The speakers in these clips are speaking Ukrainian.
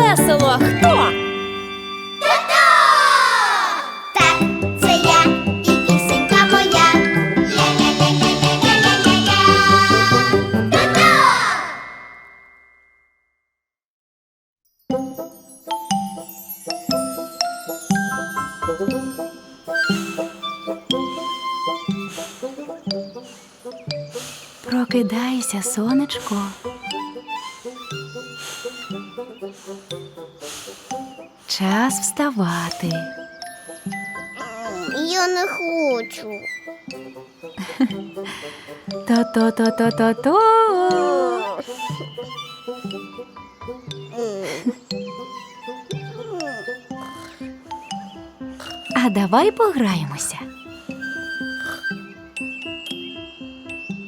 весело. Хто? Так, це я і пісенька моя. Прокидайся, сонечко. Час вставати. Я не хочу. То-то-то-то-то-то. А давай пограємося.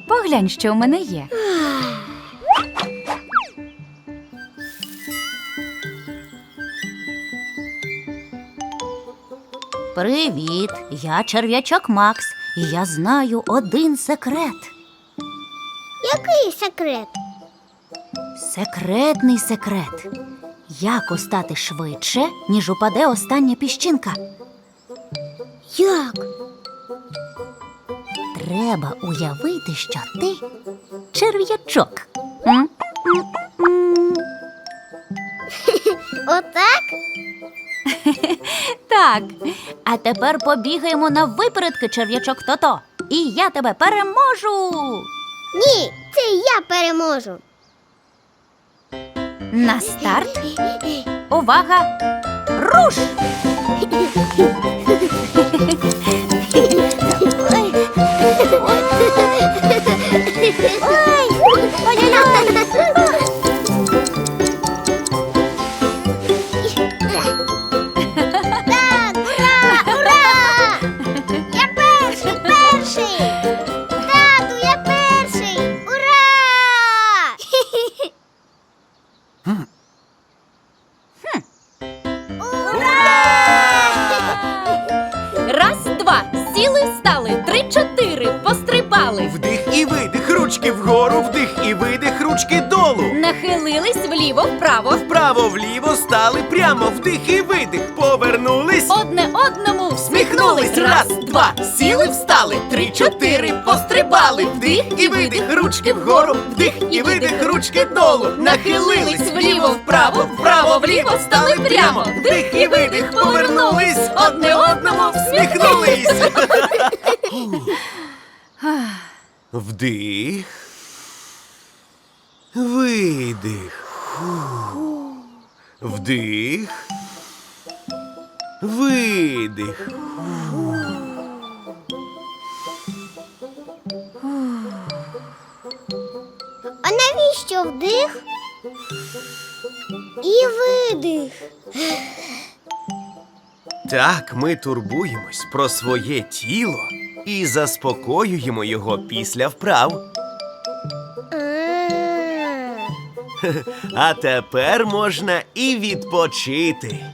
Поглянь, що в мене є. Привіт, я черв'ячок Макс, і я знаю один секрет. Який секрет? Секретний секрет. Як устати швидше, ніж упаде остання піщинка? Як? Треба уявити, що ти черв'ячок. М? Отак? Так. А тепер побігаємо на випередки, черв'ячок Тото. І я тебе переможу. Ні, це я переможу. На старт. Увага! Руш! Так, пострибали. Вдих і видих, ручки вгору, вдих і видих, ручки долу. Нахилились вліво, вправо. Вправо вліво стали. Прямо, вдих і видих, повернулись. Одне одному Всміхнулись. Раз, два, сіли, встали, три, чотири, пострибали, вдих і видих, ручки вгору, вдих і видих, ручки долу, нахилились. Вліво, вправо, вправо, вліво, стали. Прямо, вдих і видих, повернулись, одне одному всміхнулись. Вдих, видих, вдих, видих. А навіщо вдих? І видих. Так ми турбуємось про своє тіло і заспокоюємо його після вправ. А. Тепер можна і відпочити.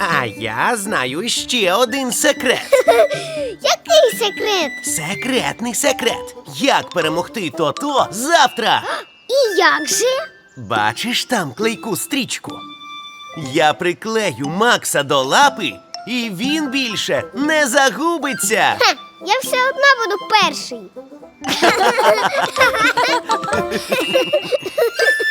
А я знаю ще один секрет. Який секрет? Секретний секрет. Як перемогти то-то завтра? І як же? Бачиш там клейку стрічку? Я приклею Макса до лапи, і він більше не загубиться. Ха, я все одно буду перший.